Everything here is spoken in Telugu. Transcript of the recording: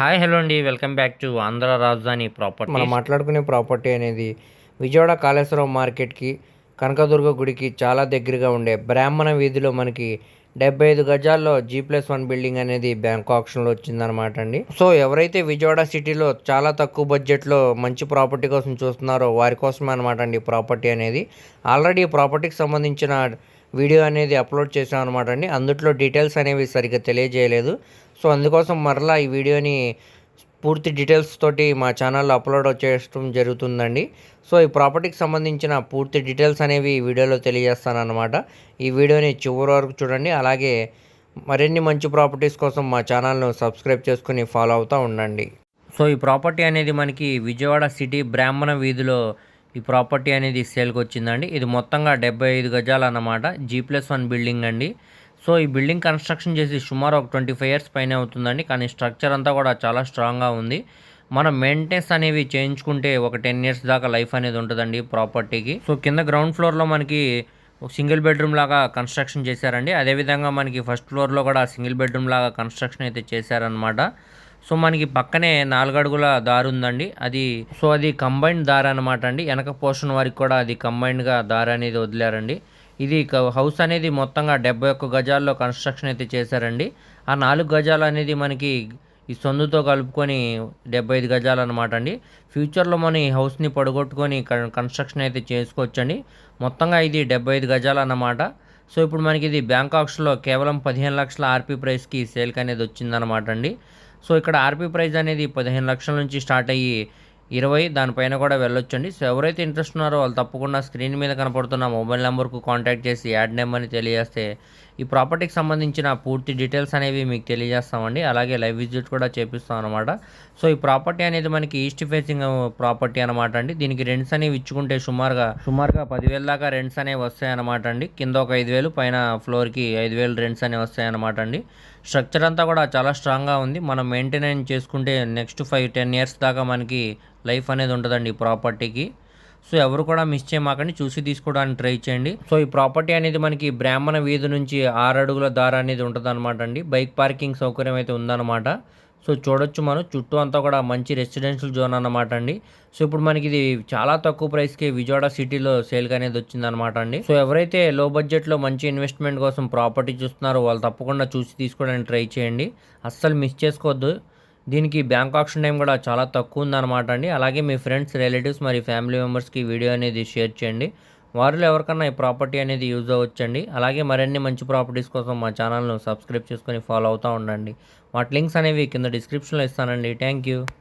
హాయ్ హలో అండి. వెల్కమ్ బ్యాక్ టు ఆంధ్ర రాజధాని ప్రాపర్టీ మనం మాట్లాడుకునే ప్రాపర్టీ అనేది విజయవాడ కాళేశ్వరం మార్కెట్కి కనకదుర్గ గుడికి చాలా దగ్గరగా ఉండే బ్రాహ్మణ వీధిలో మనకి డెబ్బై ఐదు గజాల్లో జీ ప్లస్ వన్ బిల్డింగ్ అనేది బ్యాంక్ ఆప్షన్లో వచ్చిందనమాట అండి. సో ఎవరైతే విజయవాడ సిటీలో చాలా తక్కువ బడ్జెట్లో మంచి ప్రాపర్టీ కోసం చూస్తున్నారో వారి కోసమే అనమాట అండి ప్రాపర్టీ అనేది. ఆల్రెడీ ప్రాపర్టీకి సంబంధించిన వీడియో అనేది అప్లోడ్ చేసాం అనమాట అండి. అందుట్లో డీటెయిల్స్ అనేవి సరిగ్గా తెలియజేయలేదు. సో అందుకోసం మరలా ఈ వీడియోని పూర్తి డీటెయిల్స్ తోటి మా ఛానల్లో అప్లోడ్ చేయడం జరుగుతుందండి. సో ఈ ప్రాపర్టీకి సంబంధించిన పూర్తి డీటెయిల్స్ అనేవి ఈ వీడియోలో తెలియజేస్తాను అనమాట ఈ వీడియోని చివరి వరకు చూడండి. అలాగే మరిన్ని మంచి ప్రాపర్టీస్ కోసం మా ఛానల్ను సబ్స్క్రైబ్ చేసుకుని ఫాలో అవుతూ ఉండండి. సో ఈ ప్రాపర్టీ అనేది మనకి విజయవాడ సిటీ బ్రాహ్మణ వీధిలో ఈ ప్రాపర్టీ అనేది సేల్కి వచ్చిందండి ఇది మొత్తంగా డెబ్బై ఐదు గజాలు అన్నమాట జీ ప్లస్ వన్ బిల్డింగ్ అండి. సో ఈ బిల్డింగ్ కన్స్ట్రక్షన్ చేసి సుమారు ఒక ట్వంటీ ఫైవ్ ఇయర్స్ పైన అవుతుందండి. కానీ స్ట్రక్చర్ అంతా కూడా చాలా స్ట్రాంగ్గా ఉంది. మనం మెయింటెనెన్స్ అనేవి చేయించుకుంటే ఒక టెన్ ఇయర్స్ దాకా లైఫ్ అనేది ఉంటుందండి ప్రాపర్టీకి. సో కింద గ్రౌండ్ ఫ్లోర్లో మనకి సింగిల్ బెడ్రూమ్ లాగా కన్స్ట్రక్షన్ చేశారండి. అదేవిధంగా మనకి ఫస్ట్ ఫ్లోర్లో కూడా సింగిల్ బెడ్రూమ్ లాగా కన్స్ట్రక్షన్ అయితే చేశారనమాట సో మనకి పక్కనే నాలుగడుగుల దారి ఉందండి. అది సో అది కంబైన్డ్ దారి అనమాట అండి. వెనక పోర్షన్ వారికి కూడా అది కంబైన్డ్గా దారి అనేది వదిలారండి. ఇది హౌస్ అనేది మొత్తంగా డెబ్బై ఒక్క గజాల్లో కన్స్ట్రక్షన్ అయితే చేశారండి. ఆ నాలుగు గజాలు అనేది మనకి ఈ సొందుతో కలుపుకొని డెబ్బై ఐదు గజాలు అనమాట అండి. ఫ్యూచర్లో మనం ఈ హౌస్ని పడగొట్టుకొని కన్స్ట్రక్షన్ అయితే చేసుకోవచ్చండి. మొత్తంగా ఇది డెబ్బై ఐదు గజాలు అన్నమాట. సో ఇప్పుడు మనకి ఇది బ్యాంకాక్స్లో కేవలం పదిహేను లక్షల ఆర్పీ ప్రైస్కి సేల్కి అనేది వచ్చిందనమాట అండి. సో ఇక్కడ ఆర్పీ ప్రైస్ అనేది పదిహేను లక్షల నుంచి స్టార్ట్ అయ్యి ఇరవై దానిపైన కూడా వెళ్ళొచ్చండి. సో ఎవరైతే ఇంట్రెస్ట్ ఉన్నారో వాళ్ళు తప్పకుండా స్క్రీన్ మీద కనపడుతున్న మొబైల్ నెంబర్కు కాంటాక్ట్ చేసి యాడ్ నెంబర్ని తెలియజేస్తే ఈ ప్రాపర్టీకి సంబంధించిన పూర్తి డీటెయిల్స్ అనేవి మీకు తెలియజేస్తామండి. అలాగే లైవ్ విజిట్ కూడా చేపిస్తాం అనమాట సో ఈ ప్రాపర్టీ అనేది మనకి ఈస్ట్ ఫేసింగ్ ప్రాపర్టీ అనమాట అండి. దీనికి రెంట్స్ అనేవి ఇచ్చుకుంటే సుమారుగా సుమారుగా పదివేల దాకా రెంట్స్ అనేవి వస్తాయి అనమాట అండి. కింద ఒక ఐదు వేలు పైన ఫ్లోర్కి ఐదు వేలు రెంట్స్ అనేవి వస్తాయి అనమాట అండి. స్ట్రక్చర్ అంతా కూడా చాలా స్ట్రాంగ్గా ఉంది. మనం మెయింటెనెన్స్ చేసుకుంటే నెక్స్ట్ ఫైవ్ టెన్ ఇయర్స్ దాకా మనకి లైఫ్ అనేది ఉంటుందండి ఈ ప్రాపర్టీకి. సో ఎవరు కూడా మిస్ చేయమాకండి చూసి తీసుకోవడానికి ట్రై చేయండి. సో ఈ ప్రాపర్టీ అనేది మనకి బ్రాహ్మణ వీధి నుంచి ఆరు అడుగుల దారి అనేది ఉంటుంది అండి. బైక్ పార్కింగ్ సౌకర్యం అయితే ఉందన్నమాట. సో చూడొచ్చు మనం చుట్టూ అంతా కూడా మంచి రెసిడెన్షియల్ జోన్ అన్నమాట అండి. సో ఇప్పుడు మనకి ఇది చాలా తక్కువ ప్రైస్కి విజయవాడ సిటీలో సేల్కి అనేది వచ్చిందనమాట అండి. సో ఎవరైతే లో బడ్జెట్లో మంచి ఇన్వెస్ట్మెంట్ కోసం ప్రాపర్టీ చూస్తున్నారో వాళ్ళు తప్పకుండా చూసి తీసుకోవడానికి ట్రై చేయండి. అస్సలు మిస్ చేసుకోవద్దు. దీనికి బ్యాంక్ ఆప్షన్ టైం కూడా చాలా తక్కువ ఉందన్నమాట అండి. అలాగే మీ ఫ్రెండ్స్ రిలేటివ్స్ మరి ఫ్యామిలీ మెంబర్స్కి వీడియో అనేది షేర్ చేయండి. వారిలో ఎవరికన్నా ఈ ప్రాపర్టీ అనేది యూజ్ అవ్వచ్చండి. అలాగే మరిన్ని మంచి ప్రాపర్టీస్ కోసం మా ఛానల్ను సబ్స్క్రైబ్ చేసుకొని ఫాలో అవుతూ ఉండండి. వాటి లింక్స్ అనేవి కింద డిస్క్రిప్షన్లో ఇస్తానండి. Thank you